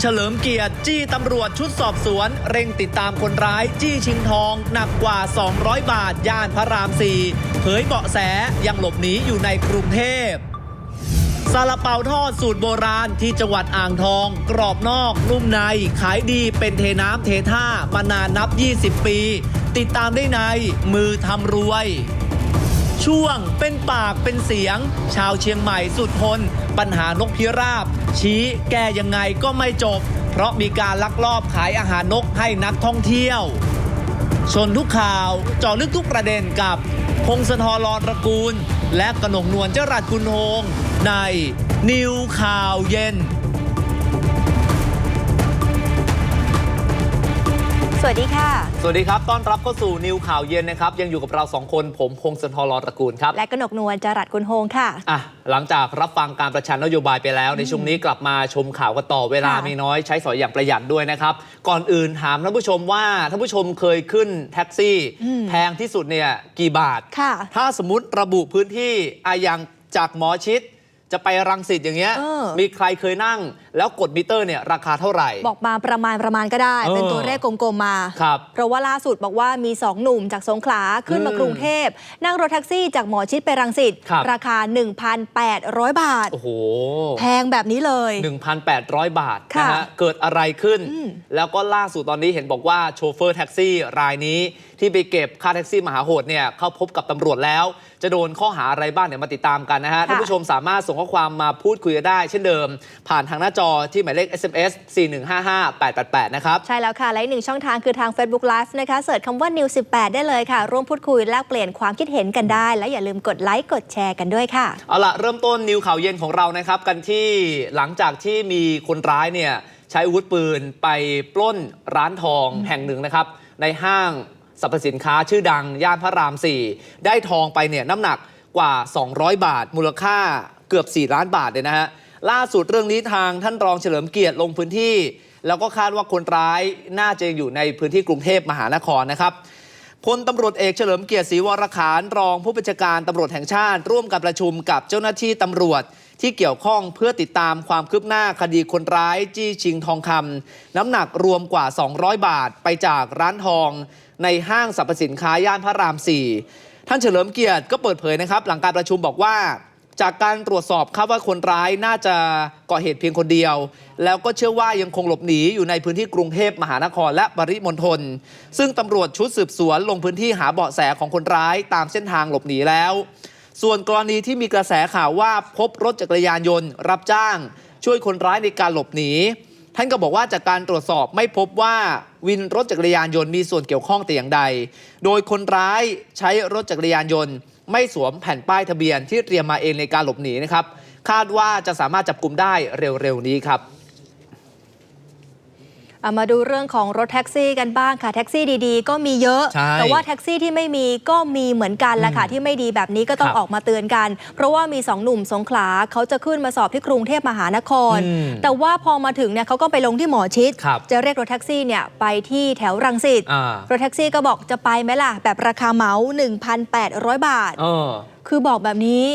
เฉลิมเกียรติ จี้ตำรวจชุดสอบสวน เร่งติดตามคนร้าย จี้ชิงทอง หนักกว่า 200 บาท ย่านพระราม4เผยเบาะแสยังหลบหนีอยู่ในกรุงเทพซาลาเปาทอดสูตรโบราณที่จังหวัดอ่างทอง กรอบนอก นุ่มใน ขายดีเป็นเทน้ำเทท่ามานานนับ 20 ปี ติดตามได้ในมือทำรวย ช่วงเป็นปากเป็นเสียง ชาวเชียงใหม่สุดทน ปัญหานกพิราบ ชี้แก้ยังไงก็ไม่จบ เพราะมีการลักลอบขายอาหารนกให้นักท่องเที่ยว ชนทุกข่าวเจาะลึกทุกประเด็นกับพงศธรรอดระกูล และกนกนวลเจรัดคุณโฮงในนิวข่าวเย็น สวัสดีค่ะ สวัสดีครับ ต้อนรับเข้าสู่นิวข่าวเย็นนะครับ ยังอยู่กับเราสองคน ผมพงศธรรอดระกูลครับ และกนกนวลจรัดกุลโฮงค่ะ อะ หลังจากรับฟังการประชันนโยบายไปแล้ว ในช่วงนี้กลับมาชมข่าวกันต่อ เวลาค่ะมีน้อยใช้สอยอย่างประหยัดด้วยนะครับ ก่อนอื่นถามท่านผู้ชมว่าท่านผู้ชมเคยขึ้นแท็กซี่ แพงที่สุดเนี่ยกี่บาทค่ะถ้าสมมติระบุพื้นที่อายังจากหมอชิด จะไปรังสิตอย่างเงี้ย เออ มีใครเคยนั่ง แล้วกดมิเตอร์เนี่ยราคาเท่าไหร่ บอกมาประมาณประมาณก็ได้ เออเป็นตัวเลขกลมๆมา ครับเพราะว่าล่าสุดบอกว่ามี 2 หนุ่มจากสงขลาขึ้นมาอืมกรุงเทพ นั่งรถแท็กซี่จากหมอชิดไปรังสิตครับ ราคา 1,800 บาท โอ้โห แพงแบบนี้เลย 1,800 บาทค่ะนะฮะ เกิดอะไรขึ้น อืมแล้วก็ล่าสุดตอนนี้เห็นบอกว่าโชเฟอร์แท็กซี่รายนี้ ที่ไปเก็บค่าแท็กซี่มหาโหดเนี่ยเข้าพบกับตำรวจแล้วจะโดนข้อหาอะไรบ้างเดี๋ยวมาติดตามกันนะฮะท่านผู้ชมสามารถส่งข้อความมาพูดคุยกันได้ เช่นเดิม ผ่านทางหน้าจอที่หมายเลข SMS 4155888 นะครับ ใช่แล้วค่ะ และอีกหนึ่งช่องทางคือทาง Facebook Live นะคะเสิร์ชคำว่า New 18 ได้เลยค่ะ ร่วมพูดคุยแลกเปลี่ยนความคิดเห็นกันได้ และอย่าลืมกดไลค์กดแชร์กันด้วยค่ะ เอาล่ะ เริ่มต้นนิวข่าวเย็นของเรานะครับกันที่หลังจากที่มีคนร้ายเนี่ยใช้อาวุธปืนไปปล้นร้านทองแห่งหนึ่งนะครับในห้าง สรรพสินค้าชื่อดัง ย่านพระราม 4 ได้ทองไปเนี่ยน้ำหนักกว่า 200 บาท มูลค่าเกือบ 4 ล้านบาทเลยนะฮะล่าสุดเรื่องนี้ทางท่านรองเฉลิมเกียรติลงพื้นที่ แล้วก็คาดว่าคนร้ายน่าจะอยู่ในพื้นที่กรุงเทพมหานครนะครับพลตำรวจเอกเฉลิมเกียรติศรีวรขานรองผู้บัญชาการตำรวจแห่งชาติ ร่วมกับประชุมกับเจ้าหน้าที่ตำรวจ ที่เกี่ยวข้องเพื่อติดตามความคืบหน้าคดีคนร้ายจี้ชิงทองคำน้ำหนักรวมกว่า 200 บาทไปจากร้านทอง ในห้างสรรพสินค้าย่านพระราม 4 ท่านเฉลิมเกียรติก็เปิดเผยนะครับ หลังการประชุมบอกว่าจากการตรวจสอบคาดว่าคนร้ายน่าจะก่อเหตุเพียงคนเดียว แล้วก็เชื่อว่ายังคงหลบหนีอยู่ในพื้นที่กรุงเทพมหานครและปริมณฑลซึ่งตำรวจชุดสืบสวนลงพื้นที่หาเบาะแสของคนร้ายตามเส้นทางหลบหนีแล้ว ส่วนกรณีที่มีกระแสข่าวว่าพบรถจักรยานยนต์ รับจ้าง ช่วยคนร้ายในการหลบหนี ท่านก็บอกว่าจากการตรวจสอบไม่พบว่าวินรถจักรยานยนต์มีส่วนเกี่ยวข้องแต่อย่างใด โดยคนร้ายใช้รถจักรยานยนต์ ไม่สวมแผ่นป้ายทะเบียนที่เตรียมมาเองในการหลบหนีนะครับ คาดว่าจะสามารถจับกลุ่มได้เร็วๆนี้ครับ เอามาดูเรื่องของรถแท็กซี่กันบ้างค่ะ แท็กซี่ดีๆ ก็มีเยอะ ใช่แต่ว่าแท็กซี่ที่ไม่มีก็มีเหมือนกันแหละค่ะ ที่ไม่ดีแบบนี้ก็ต้องครับออกมาเตือนกัน เพราะว่ามีสองหนุ่มสงขลาเขาจะขึ้นมาสอบที่กรุงเทพมหานคร อืมแต่ว่าพอมาถึงเนี่ยเขาก็ไปลงที่หมอชิด ครับ จะเรียกรถแท็กซี่เนี่ยไปที่แถวรังสิตอ่ารถแท็กซี่ก็บอกจะไปไหมล่ะ แบบราคาเหมา 1,800 บาท เออ คือบอกแบบนี้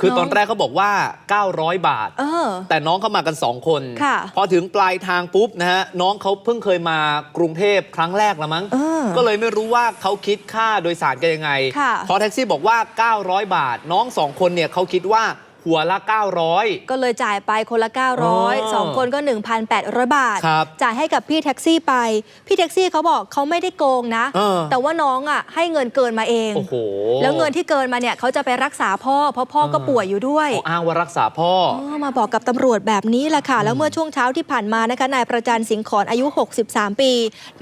คือตอนงแรกเขาบอกว่า 900 บาทเออแต่น้องเขามากัน 2 คนค่ะพอถึงปลายทางปุ๊บนะฮะน้องเขาเพิ่งเคยมากรุงเทพครั้งแรกละมั้งเออก็เลยไม่รู้ว่าเขาคิดค่าโดยสารกันยังไงค่ะพอแท็กซี่บอกว่า 900 บาท น้องสองคนเนี่ยเขาคิดว่า หัวละ 900 ก็เลยจ่ายไปคนละอ๋อ900สองคนก็ 1,800 บาทครับจ่ายให้กับพี่แท็กซี่ไป พี่แท็กซี่เขาบอกเขาไม่ได้โกงนะเออแต่ว่าน้องอะให้เงินเกินมาเองโอ้โหแล้วเงินที่เกินมาเนี่ยเขาจะไปรักษาพ่อ เพราะพ่อก็เออป่วยอยู่ด้วยเขาอ้างว่ารักษาพ่อเออมาบอกกับตำรวจแบบนี้แหละค่ะ แล้วเมื่อช่วงเช้าที่ผ่านมานะคะ นายประจันสิงขอนอายุ 63 ปี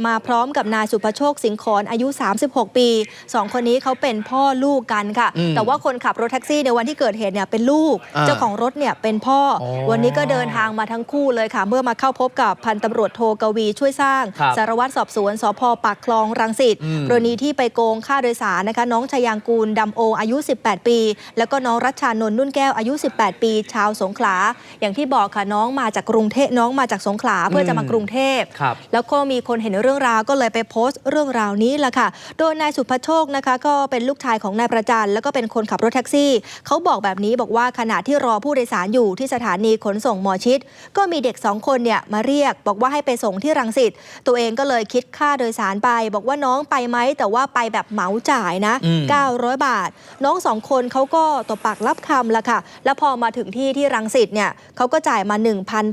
มาพร้อมกับนายสุภโชคสิงขอนอายุ 36 ปีสองคนนี้เขาเป็นพ่อลูกกันค่ะอืมแต่ว่าคนขับรถแท็กซี่ในวันที่เกิดเหตุเนี่ยเป็นลูกอ่าเจ้าของรถเนี่ยเป็นพ่อออวันนี้ก็เดินทางมาทั้งคู่เลยค่ะ เมื่อมาเข้าพบกับพันตำรวจโทกวีช่วยสร้างครับสารวัตรสอบสวนสพปากคลองรังสิตอืมกรณีที่ไปโกงค่าโดยสารนะคะ น้องชายางกูลดำโออายุ 18 ปี แล้วก็น้องรัชชานนท์นุ่นแก้วอายุ 18 ปี ชาวสงขลา อย่างที่บอกค่ะน้องมาจากกรุงเทพน้องมาจากสงขลาเพื่อจะมากรุงเทพครับแล้วก็มีคนเห็นเรื่องราวก็เลยไปโพสต์เรื่องราวนี้แหละค่ะ โดยนายสุภโชคนะคะ ก็เป็นลูกชายของนายประจันแล้วก็เป็นคนขับรถแท็กซี่ เขาบอกแบบนี้บอกว่าขณะที่รอผู้โดยสารอยู่ที่สถานีขนส่งหมอชิด ก็มีเด็กสองคนเนี่ยมาเรียก บอกว่าให้ไปส่งที่รังสิตตัวเองก็เลยคิดค่าโดยสารไป บอกว่าน้องไปไหมแต่ว่าไปแบบเหมาจ่ายนะอืม900 บาท น้องสองคนเขาก็ตบปากรับคำละค่ะ แล้วพอมาถึงที่ที่รังสิตเนี่ยเขาก็จ่ายมา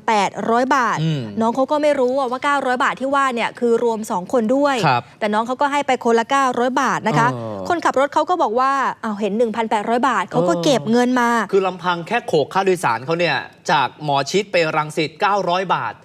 1,800 บาทอืมน้องเขาก็ไม่รู้อะว่า 900 บาทที่ว่าเนี่ยคือรวม 2 คนด้วยครับแต่น้องเขาก็ให้ไปคนละ 900 บาทนะคะอ๋อคนขับรถเขาก็บอกว่าเอาวเห็น 1,800 บาทเขาก็เออเก็บเงินมาคือลำพังแค่โขกค่าโดยสารเขาเนี่ยจากหมอชิดไปรังสิต900 บาท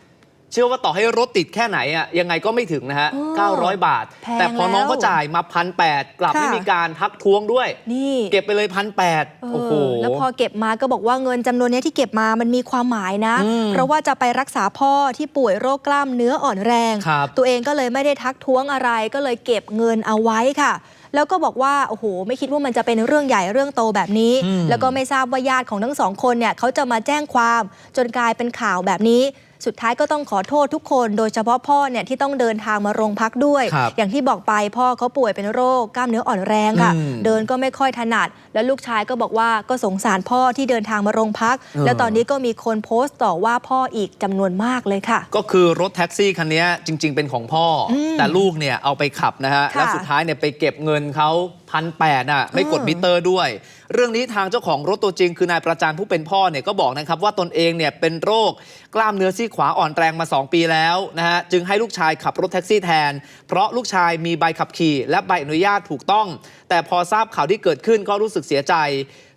เชื่อว่าต่อให้รถติดแค่ไหนอะยังไงก็ไม่ถึงนะฮะอ๋อ900 บาท แพงแต่พอน้องแล้วเขาจ่ายมาพันแกลับค่ะ ไม่มีการทักท้วงด้วย นี่เก็บไปเลยพันแเอโอ้โหอแล้วพอเก็บมาก็บอกว่าเงินจำนวนเนี้ยที่เก็บมามันมีความหมายนะ อืมเพราะว่าจะไปรักษาพ่อที่ป่วยโรคกล้ามเนื้ออ่อนแรง ครับตัวเองก็เลยไม่ได้ทักท้วงอะไรก็เลยเก็บเงินเอาไว้ค่ะ แล้วก็บอกว่าโอ้โหไม่คิดว่ามันจะเป็นเรื่องใหญ่เรื่องโตแบบนี้อืมแล้วก็ไม่ทราบว่าญาติของทั้งสองคนเนี่ยเขาจะมาแจ้งความจนกลายเป็นข่าวแบบนี้สุดท้ายก็ต้องขอโทษทุกคน โดยเฉพาะพ่อเนี่ยที่ต้องเดินทางมาโรงพักด้วย ครับอย่างที่บอกไปพ่อเขาป่วยเป็นโรคกล้ามเนื้ออ่อนแรงค่ะ อืมเดินก็ไม่ค่อยถนัด แล้วลูกชายก็บอกว่าก็สงสารพ่อที่เดินทางมาโรงพัก เออ แล้วตอนนี้ก็มีคนโพสต์ต่อว่าพ่ออีกจำนวนมากเลยค่ะ ก็คือรถแท็กซี่คันนี้จริง ๆ เป็นของพ่ออมแต่ลูกเนี่ยเอาไปขับนะฮะ ค่ะแล้วสุดท้ายเนี่ยไปเก็บเงินเขาพันแปดอะไม่กดอืมมิเตอร์ด้วย เรื่องนี้ทางเจ้าของรถตัวจริง คือนายประจานผู้เป็นพ่อเนี่ยก็บอกนะครับว่าตนเองเนี่ยเป็นโรคกล้ามเนื้อซี่ขวาอ่อนแรงมา 2 ปีแล้วนะฮะจึงให้ลูกชายขับรถแท็กซี่แทน เพราะลูกชายมีใบขับขี่และใบอนุญาตถูกต้อง แต่พอทราบข่าวที่เกิดขึ้นก็รู้สึกเสียใจ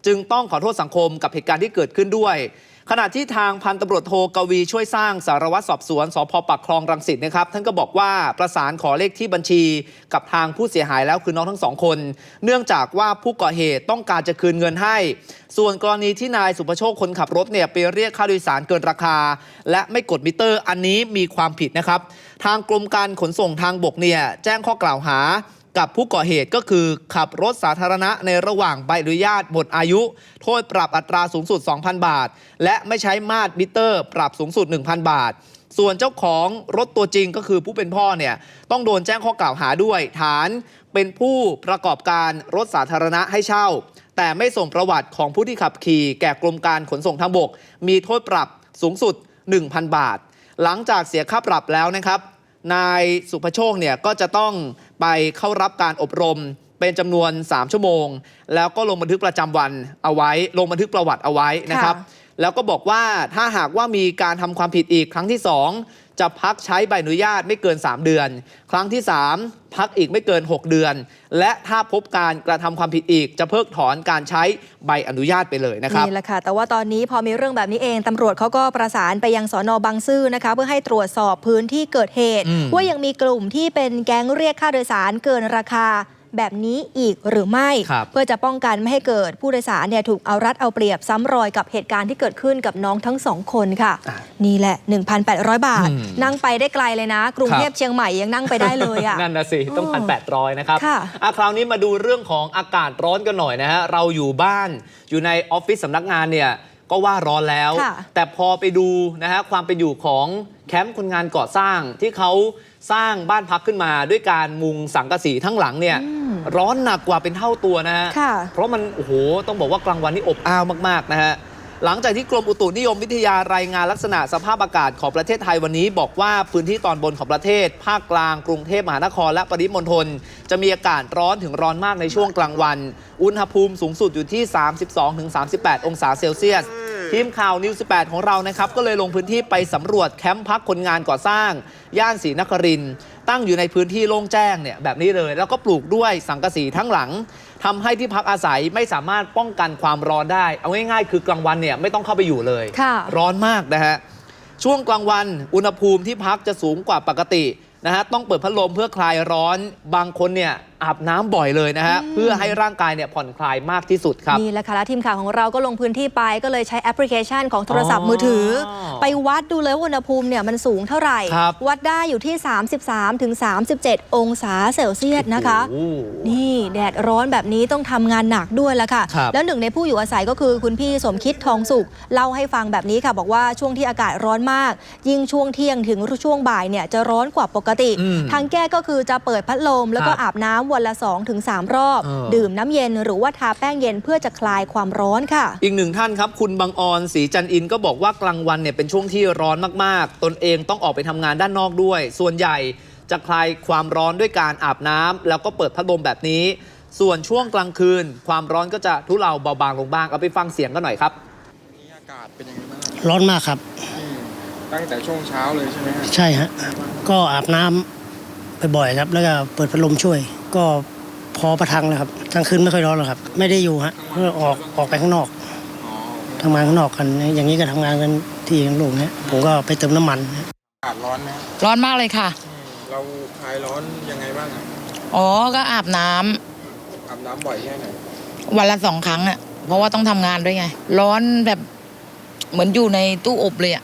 จึงต้องขอโทษสังคมกับเหตุการณ์ที่เกิดขึ้นด้วย ขณะที่ทางพันตำรวจโทกวีช่วยสร้างสารวัตรสอบสวนสพปักคลองรังสิตนะครับท่านก็บอกว่าประสานขอเลขที่บัญชีกับทางผู้เสียหายแล้วคือน้องทั้งสองคน เนื่องจากว่าผู้ก่อเหตุต้องการจะคืนเงินให้ ส่วนกรณีที่นายสุภโชคคนขับรถเนี่ยไปเรียกค่าโดยสารเกินราคา และไม่กดมิเตอร์ อันนี้มีความผิดนะครับ ทางกรมการขนส่งทางบกเนี่ยแจ้งข้อกล่าวหา กับผู้ก่อเหตุก็คือขับรถสาธารณะในระหว่างใบอนุญาตหมดอายุ โทษปรับอัตราสูงสุด 2,000 บาท และไม่ใช้มาตรมิเตอร์ ปรับสูงสุด 1,000 บาท ส่วนเจ้าของรถตัวจริงก็คือผู้เป็นพ่อเนี่ยต้องโดนแจ้งข้อกล่าวหาด้วย ฐานเป็นผู้ประกอบการรถสาธารณะให้เช่า แต่ไม่ส่งประวัติของผู้ที่ขับขี่แก่กรมการขนส่งทางบก มีโทษปรับสูงสุด 1,000 บาท หลังจากเสียค่าปรับแล้วนะครับ นายสุภโชคเนี่ยก็จะต้องไปเข้ารับการอบรมเป็นจำนวน 3 ชั่วโมง แล้วก็ลงบันทึกประจำวันเอาไว้ ลงบันทึกประวัติเอาไว้นะครับค่ะแล้วก็บอกว่าถ้าหากว่ามีการทำความผิดอีกครั้งที่ 2 จะพักใช้ใบอนุญาตไม่เกิน 3 เดือน ครั้งที่ 3 พักอีกไม่เกิน 6 เดือน และถ้าพบการกระทำความผิดอีก จะเพิกถอนการใช้ใบอนุญาตไปเลยนะครับนี่แหละค่ะ แต่ว่าตอนนี้พอมีเรื่องแบบนี้เองตำรวจเขาก็ประสานไปยังสอนอบางซื่อนะคะ เพื่อให้ตรวจสอบพื้นที่เกิดเหตุอืมว่ายังมีกลุ่มที่เป็นแก๊งเรียกค่าโดยสารเกินราคา แบบนี้อีกหรือไม่ครับเพื่อจะป้องกันไม่ให้เกิดผู้โดยสารเนี่ยถูกเอารัดเอาเปรียบซ้ำรอยกับเหตุการณ์ที่เกิดขึ้นกับน้องทั้งสองคนค่ะอะนี่แหละ 1,800 บาทอืมนั่งไปได้ไกลเลยนะ กรุงครับเทพเชียงใหม่ยังนั่งไปได้เลยอะนั่นนะสิต้องอ๋อพันแปดร้อยนะครับค่ะอะคราวนี้มาดูเรื่องของอากาศร้อนกันหน่อยนะฮะเราอยู่บ้านอยู่ในออฟฟิศสำนักงานเนี่ย ก็ว่าร้อนแล้วค่ะแต่พอไปดูนะฮะความเป็นอยู่ของแคมป์คนงานก่อสร้างที่เขาสร้างบ้านพักขึ้นมาด้วยการมุงสังกะสีทั้งหลังเนี่ยอืมร้อนหนักกว่าเป็นเท่าตัวนะฮะค่ะเพราะมันโอ้โหต้องบอกว่ากลางวันนี่อบอ้าวมากๆนะฮะ หลังจากที่กรมอุตุนิยมวิทยารายงานลักษณะสภาพอากาศของประเทศไทยวันนี้ บอกว่าพื้นที่ตอนบนของประเทศ ภาคกลางกรุงเทพมหานครและปริมณฑลจะมีอากาศร้อนถึงร้อนมากในช่วงกลางวัน อุณหภูมิสูงสุดอยู่ที่ 32-38 องศาเซลเซียสทีมข่าวนิวส์8ของเรานะครับ ก็เลยลงพื้นที่ไปสำรวจแคมป์พักคนงานก่อสร้าง ย่านศรีนครินตั้งอยู่ในพื้นที่โล่งแจ้งเนี่ยแบบนี้เลย แล้วก็ปลูกด้วยสังกะสีทั้งหลัง ทำให้ที่พักอาศัยไม่สามารถป้องกันความร้อนได้ เอาง่ายๆ คือกลางวันเนี่ยไม่ต้องเข้าไปอยู่เลยค่ะร้อนมากนะฮะ ช่วงกลางวันอุณหภูมิที่พักจะสูงกว่าปกตินะฮะต้องเปิดพัดลมเพื่อคลายร้อนบางคนเนี่ย อาบน้ำบ่อยเลยนะฮะอืมเพื่อให้ร่างกายเนี่ยผ่อนคลายมากที่สุดครับ นี่แหละค่ะแล้วทีมข่าวของเราก็ลงพื้นที่ไปก็เลยใช้แอปพลิเคชันของโทรศัพท์มือถือออไปวัดดูเลยว่าอุณหภูมิเนี่ยมันสูงเท่าไหร่ ครับวัดได้อยู่ที่ 33ถึง37 องศาเซลเซียสนะคะ โอ้โหนี่แดดร้อนแบบนี้ต้องทำงานหนักด้วยละค่ะ ครับ แล้วหนึ่งในผู้อยู่อาศัยก็คือคุณพี่สมคิดทองสุข เล่าให้ฟังแบบนี้ค่ะ บอกว่าช่วงที่อากาศร้อนมาก ยิ่งช่วงเที่ยงถึงช่วงบ่ายเนี่ยจะร้อนกว่าปกติ อืมทางแก้ก็คือจะเปิดพัดลมแล้วก็ครับ อาบน้ำำวันละ 2-3 รอบเออดื่มน้ำเย็นหรือว่าทาแป้งเย็นเพื่อจะคลายความร้อนค่ะ อีกหนึ่งท่านครับ คุณบางออนศรีจันอินก็บอกว่ากลางวันเนี่ยเป็นช่วงที่ร้อนมากๆ ตนเองต้องออกไปทำงานด้านนอกด้วย ส่วนใหญ่จะคลายความร้อนด้วยการอาบน้ำแล้วก็เปิดพัดลมแบบนี้ ส่วนช่วงกลางคืน ความร้อนก็จะทุเลาเบาบางลงบ้างเอาไปฟังเสียงกันหน่อยครับนี่อากาศเป็นยังไงบ้างร้อนมากครับอืมตั้งแต่ช่วงเช้าเลยใช่ไหมฮะใช่ฮะก็อาบน้ำบ่อยๆครับ แล้วก็เปิดพัดลมช่วย ก็พอประทังแล้วครับกลางคืนไม่ค่อยร้อนหรอกครับ ไม่ได้อยู่ฮะก็ออกออกไปข้างนอกอ๋อทำงานข้างนอกกัน อย่างนี้ก็ทำงานกันที่โรงเนี้ยผมก็ไปเติมน้ำมันอากาศร้อนไหมฮะร้อนมากเลยค่ะ อืมเราคลายร้อนยังไงบ้างอะอ๋อ ก็อาบน้ำอาบน้ำบ่อยแค่ไหนวันละสองครั้งอะเพราะว่าต้องทำงานด้วยไง ร้อนแบบเหมือนอยู่ในตู้อบเลยอะ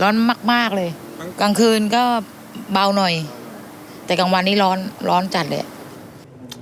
ร้อนมาก ๆ เลย กลางคืนก็เบาหน่อย แต่กลางวันนี้ร้อนร้อนจัดเลย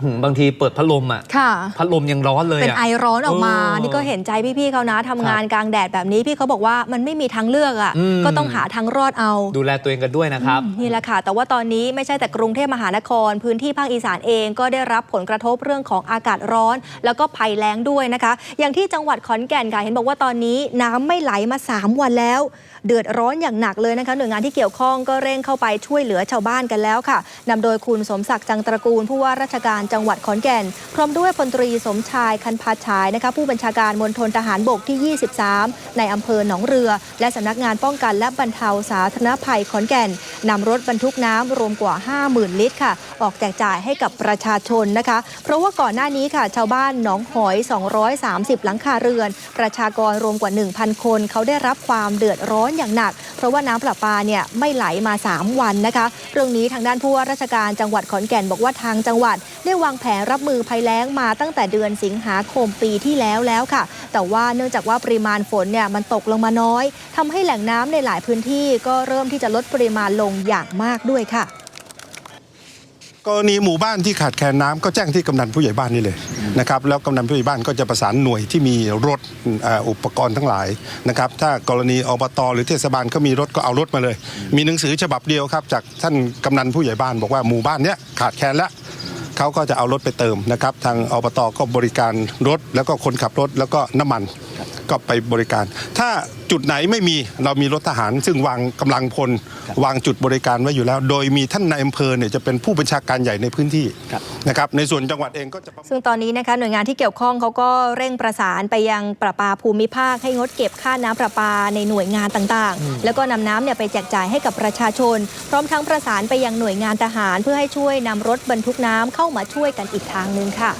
หืมบางทีเปิดพัดลมอะค่ะ พัดลมยังร้อนเลยเป็นอะไอร้อนออกมา เออนี่ก็เห็นใจพี่ๆเขานะทำงานกลางแดดแบบนี้พี่เขาบอกว่ามันไม่มีทางเลือกอะ อืม ก็ต้องหาทางรอดเอาดูแลตัวเองกันด้วยนะครับอืมนี่แหละค่ะ แต่ว่าตอนนี้ไม่ใช่แต่กรุงเทพมหานคร พื้นที่ภาคอีสานเองก็ได้รับผลกระทบเรื่องของอากาศร้อน แล้วก็ภัยแล้งด้วยนะคะ อย่างที่จังหวัดขอนแก่นค่ะเห็นบอกว่าตอนนี้น้ำไม่ไหลมา 3 วันแล้ว เดือดร้อนอย่างหนักเลยนะคะ หน่วยงานที่เกี่ยวข้องก็เร่งเข้าไปช่วยเหลือชาวบ้านกันแล้วค่ะนำโดยคุณสมศักดิ์จังตระกูลผู้ว่าราชการจังหวัดขอนแก่น พร้อมด้วยพลตรีสมชายคันพาฉายนะคะผู้บัญชาการมณฑลทหารบกที่ 23 ในอำเภอหนองเรือ และสำนักงานป้องกันและบรรเทาสาธารณภัยขอนแก่นนำรถบรรทุกน้ำรวมกว่า 50,000 ลิตรค่ะ ออกแจกจ่ายให้กับประชาชนนะคะ เพราะว่าก่อนหน้านี้ค่ะ ชาวบ้านหนองหอย 230 หลังคาเรือน ประชากรรวมกว่า 1,000 คน เขาได้รับความเดือดร้อนอย่างหนัก เพราะว่าน้ำประปาเนี่ยไม่ไหลมา 3 วันนะคะ เรื่องนี้ทางด้านผู้ว่าราชการจังหวัดขอนแก่นบอกว่าทางจังหวัด ได้วางแผนรับมือภัยแล้งมาตั้งแต่เดือนสิงหาคมปีที่แล้วแล้วค่ะ แต่ว่าเนื่องจากว่าปริมาณฝนเนี่ยมันตกลงมาน้อยทำให้แหล่งน้ำในหลายพื้นที่ก็เริ่มที่จะลดปริมาณลงอย่างมากด้วยค่ะ กรณีหมู่บ้านที่ขาดแคลนน้ำก็แจ้งที่กำนันผู้ใหญ่บ้านนี่เลยนะครับแล้วกำนันผู้ใหญ่บ้านก็จะประสานหน่วยที่มีรถอ่ออุปกรณ์ทั้งหลายนะครับถ้ากรณีอบตหรือเทศบาลก็มีรถก็เอารถมาเลย มีหนังสือฉบับเดียวครับจากท่านกำนันผู้ใหญ่บ้านบอกว่าหมู่บ้านเนี้ยขาดแคลนแล้ว เขาก็จะเอารถไปเติมนะครับ ทางอบตก็บริการรถแล้วก็คนขับรถแล้วก็น้ำมันก็ไปบริการ ถ้าจุดไหนไม่มีเรามีรถทหาร ซึ่งวางกำลังพล วางจุดบริการไว้อยู่แล้ว โดยมีท่านนายอำเภอเนี่ยจะเป็นผู้บัญชาการใหญ่ในพื้นที่นะครับในส่วนจังหวัดเองก็จะซึ่งตอนนี้นะคะหน่วยงานที่เกี่ยวข้องเขาก็เร่งประสานไปยังประปาภูมิภาคให้งดเก็บค่าน้ำประปาในหน่วยงานต่างๆ แล้วก็นำน้ำเนี่ยไปแจกจ่ายให้กับประชาชน พร้อมทั้งประสานไปยังหน่วยงานทหารเพื่อให้ช่วยนำรถบรรทุกน้ำเข้ามาช่วยกันอีกทางหนึงค่ะ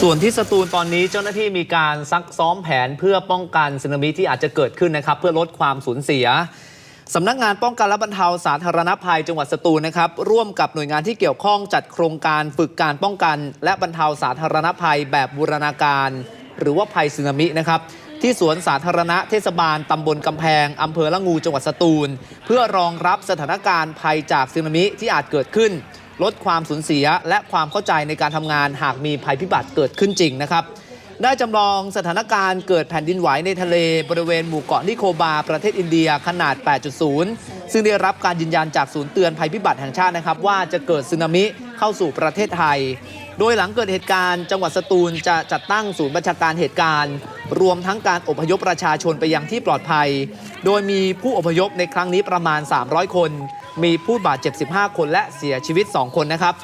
ส่วนที่สตูลตอนนี้เจ้าหน้าที่มีการซักซ้อมแผนเพื่อป้องกันสึนามิที่อาจจะเกิดขึ้นนะครับ เพื่อลดความสูญเสียสำนักงานป้องกันและบรรเทาสาธารณภัยจังหวัดสตูลนะครับ ร่วมกับหน่วยงานที่เกี่ยวข้องจัดโครงการฝึกการป้องกัน และบรรเทาสาธารณภัยแบบบูรณาการ หรือว่าภัยสึนามินะครับที่สวนสาธารณะเทศบาลตำบลกำแพงอำเภอละงูจังหวัดสตูล เพื่อรองรับสถานการณ์ภัยจากสึนามิที่อาจเกิดขึ้น ลดความสูญเสียและความเข้าใจในการทำงานหากมีภัยพิบัติเกิดขึ้นจริงนะครับ ได้จำลองสถานการณ์เกิดแผ่นดินไหวในทะเลบริเวณหมู่เกาะนิโคบา ประเทศอินเดียขนาด 8.0 ซึ่งได้รับการยืนยันจากศูนย์เตือนภัยพิบัติแห่งชาตินะครับ ว่าจะเกิดสึนามิเข้าสู่ประเทศไทย โดยหลังเกิดเหตุการณ์ จังหวัดสตูลจะจัดตั้งศูนย์บัญชาการเหตุการณ์ รวมทั้งการอพยพประชาชนไปยังที่ปลอดภัย โดยมีผู้อพยพในครั้งนี้ประมาณ 300 คน มีผู้บาดเจ็บ 15 คนและเสียชีวิต 2 คนนะครับ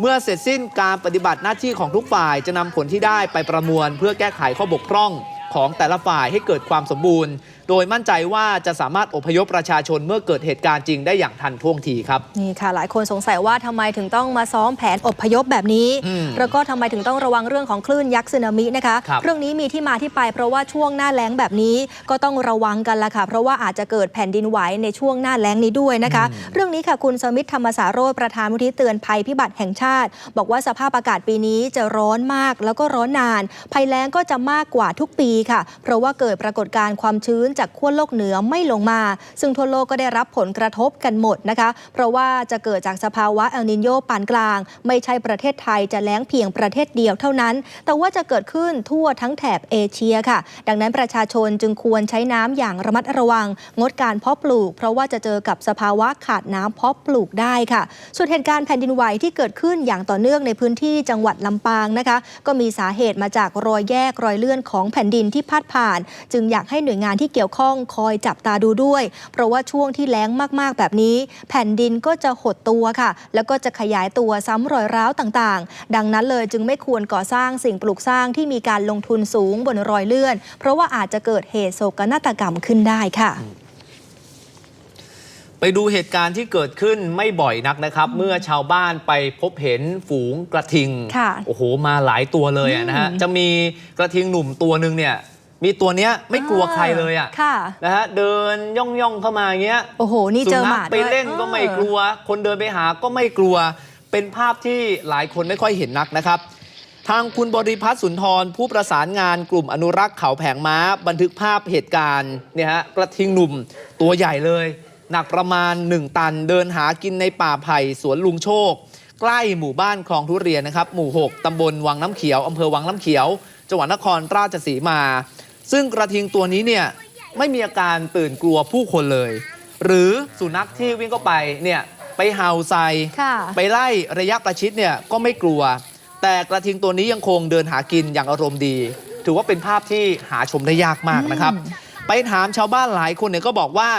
เมื่อเสร็จสิ้นการปฏิบัติหน้าที่ของทุกฝ่ายจะนำผลที่ได้ไปประมวล เพื่อแก้ไขข้อบกพร่องของแต่ละฝ่ายให้เกิดความสมบูรณ์ โดยมั่นใจว่าจะสามารถอพยพประชาชนเมื่อเกิดเหตุการณ์จริงได้อย่างทันท่วงทีครับนี่ค่ะ หลายคนสงสัยว่าทำไมถึงต้องมาซ้อมแผนอพยพแบบนี้อืมแล้วก็ทำไมถึงต้องระวังเรื่องของคลื่นยักษ์สึนามินะคะครับเรื่องนี้มีที่มาที่ไปเพราะว่าช่วงหน้าแล้งแบบนี้ก็ต้องระวังกันละค่ะ เพราะว่าอาจจะเกิดแผ่นดินไหวในช่วงหน้าแล้งนี้ด้วยนะคะ เรื่องนี้ค่ะคุณสมิทธธรรมสารโรธประธานมูลที่เตือนภัยพิบัติแห่งชาติ บอกว่าสภาพอากาศปีนี้จะร้อนมากแล้วก็ร้อนนาน ภัยแล้งก็จะมากกว่าทุกปีค่ะ เพราะว่าเกิดปรากฏการณ์ความชื้นจากขั้วโลกเหนือไม่ลงมา ซึ่งทั่วโลกก็ได้รับผลกระทบกันหมดนะคะ เพราะว่าจะเกิดจากสภาวะเอลนินโยปานกลาง ไม่ใช่ประเทศไทยจะแล้งเพียงประเทศเดียวเท่านั้น แต่ว่าจะเกิดขึ้นทั่วทั้งแถบเอเชียค่ะ ดังนั้นประชาชนจึงควรใช้น้ำอย่างระมัดระวัง งดการเพาะปลูก เพราะว่าจะเจอกับสภาวะขาดน้ำเพาะปลูกได้ค่ะ ส่วนเหตุการณ์แผ่นดินไหวที่เกิดขึ้นอย่างต่อเนื่องในพื้นที่จังหวัดลำปางนะคะ ก็มีสาเหตุมาจากรอยแยกรอยเลื่อนของแผ่นดินที่พาดผ่าน จึงอยากให้หน่วยงานที่เกี่ยวข้องคอยจับตาดูด้วย เพราะว่าช่วงที่แล้งมากๆแบบนี้ แผ่นดินก็จะหดตัวค่ะ แล้วก็จะขยายตัวซ้ำรอยร้าวต่างๆ ดังนั้นเลยจึงไม่ควรก่อสร้างสิ่งปลูกสร้างที่มีการลงทุนสูงบนรอยเลื่อน เพราะว่าอาจจะเกิดเหตุโศกนาฏกรรมขึ้นได้ค่ะไปดูเหตุการณ์ที่เกิดขึ้นไม่บ่อยนักนะครับ เมื่อชาวบ้านไปพบเห็นฝูงกระทิงค่ะโอ้โห มาหลายตัวเลยอะนะฮะ จะมีกระทิงหนุ่มตัวหนึ่งเนี่ย มีตัวเนี้ยไม่กลัวใครเลยอะค่ะ นะฮะเดินย่องย่องๆเข้ามาอย่างเงี้ยโอ้โห นี่เจอหมาสุนัขไปด้วยเล่นก็ไม่กลัว คนเดินไปหาก็ไม่กลัว เป็นภาพที่หลายคนไม่ค่อยเห็นนักนะครับ ทางคุณบริพัฒน์สุนทร ผู้ประสานงานกลุ่มอนุรักษ์เขาแผงม้า บันทึกภาพเหตุการณ์เนี่ยฮะกระทิงหนุ่มตัวใหญ่เลย หนักประมาณ 1 ตันเดินหากินในป่าไผ่สวนลุงโชค ใกล้หมู่บ้านคลองทุเรียนนะครับหมู่ 6ตำบลวังน้ำเขียวอำเภอวังน้ำเขียว จังหวัดนครราชสีมา ซึ่งกระทิงตัวนี้เนี่ยไม่มีอาการตื่นกลัวผู้คนเลย หรือสุนัขที่วิ่งเข้าไปเนี่ยไปเห่าใส่ค่ะไปไล่ระยะประชิดเนี่ยก็ไม่กลัว แต่กระทิงตัวนี้ยังคงเดินหากินอย่างอารมณ์ดี ถือว่าเป็นภาพที่หาชมได้ยากมากนะครับ ไปถามชาวบ้านหลายคนเนี่ยก็บอกว่า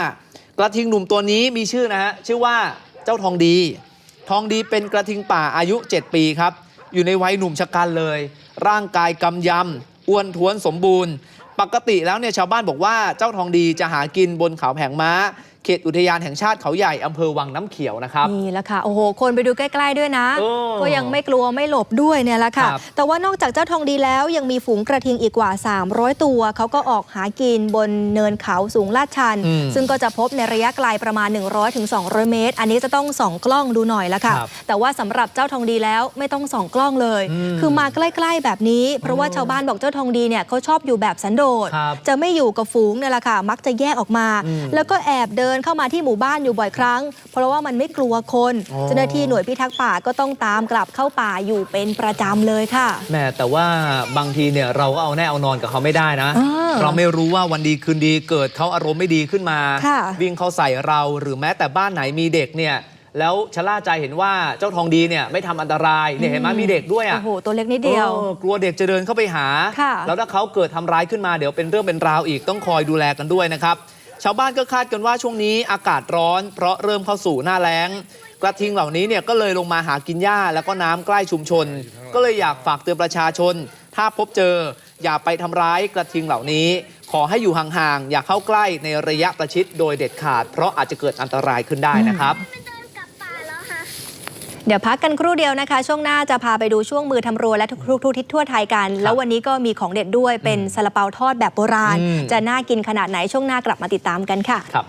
กระทิงหนุ่มตัวนี้มีชื่อนะฮะชื่อว่าเจ้าทองดี ทองดีเป็นกระทิงป่าอายุ 7 ปีครับ อยู่ในวัยหนุ่มชะกันเลย ร่างกายกำยำอ้วนท้วนสมบูรณ์ ปกติแล้วเนี่ยชาวบ้านบอกว่าเจ้าทองดีจะหากินบนเขาแผงม้า เขตอุทยานแห่งชาติเขาใหญ่อำเภอวังน้ำเขียวนะครับ นี่แหละค่ะ โอ้โห คนไปดูใกล้ ๆ ด้วยนะ เออก็ยังไม่กลัวไม่หลบด้วยเนี่ยแหละค่ะ ครับแต่ว่านอกจากเจ้าทองดีแล้วยังมีฝูงกระทิงอีกกว่า 300 ตัว เขาก็ออกหากินบนเนินเขาสูงลาดชัน อืมซึ่งก็จะพบในระยะไกลประมาณ 100-200 เมตร อันนี้จะต้องส่องกล้องดูหน่อยละค่ะ ครับแต่ว่าสำหรับเจ้าทองดีแล้วไม่ต้องส่องกล้องเลย อืมคือมาใกล้ ๆ แบบนี้ เพราะว่าชาวบ้านบอกเจ้าทองดีเนี่ยเขาชอบอยู่แบบสันโดษ ครับ จะไม่อยู่กับฝูงเนี่ยแหละค่ะ มักจะแยกออกมา อืม แล้วก็แอบเดินเข้ามาที่หมู่บ้านอยู่บ่อยครั้ง เพราะว่ามันไม่กลัวคนอ๋อเจ้าหน้าที่หน่วยพิทักษ์ป่าก็ต้องตามกลับเข้าป่าอยู่เป็นประจำเลยค่ะแหม่แต่ว่าบางทีเนี่ยเราก็เอาแน่เอานอนกับเขาไม่ได้นะอ่าเราไม่รู้ว่าวันดีคืนดีเกิดเขาอารมณ์ไม่ดีขึ้นมาค่ะวิ่งเข้าใส่เราหรือแม้แต่บ้านไหนมีเด็กเนี่ยแล้วชะล่าใจเห็นว่าเจ้าทองดีเนี่ยไม่ทำอันตรายเนี่ยเห็นไหมมีเด็กด้วยอะโอ้โหตัวเล็กนิดเดียวออกลัวเด็กจะเดินเข้าไปหาค่ะแล้วถ้าเขาเกิดทำร้ายขึ้นมาเดี๋ยวเป็นเรื่องเป็นราวอีกต้องคอยดูแลกันด้วยนะครับ ชาวบ้านก็คาดกันว่าช่วงนี้อากาศร้อน เพราะเริ่มเข้าสู่หน้าแล้ง กระทิงเหล่านี้เนี่ยก็เลยลงมาหากินหญ้าแล้วก็น้ำใกล้ชุมชน ก็เลยอยากฝากเตือนประชาชน ถ้าพบเจออย่าไปทำร้ายกระทิงเหล่านี้ ขอให้อยู่ห่างๆอย่าเข้าใกล้ในระยะประชิดโดยเด็ดขาด เพราะอาจจะเกิดอันตรายขึ้นได้นะครับ เดี๋ยวพักกันครู่เดียวนะคะ ช่วงหน้าจะพาไปดูช่วงมือทำรัวและทุกทุกทุกทิศทั่วไทยกัน แล้ววันนี้ก็มีของเด็ดด้วยเป็นซาลาเปาทอดแบบโบราณอืมจะน่ากินขนาดไหนช่วงหน้ากลับมาติดตามกันค่ะครับ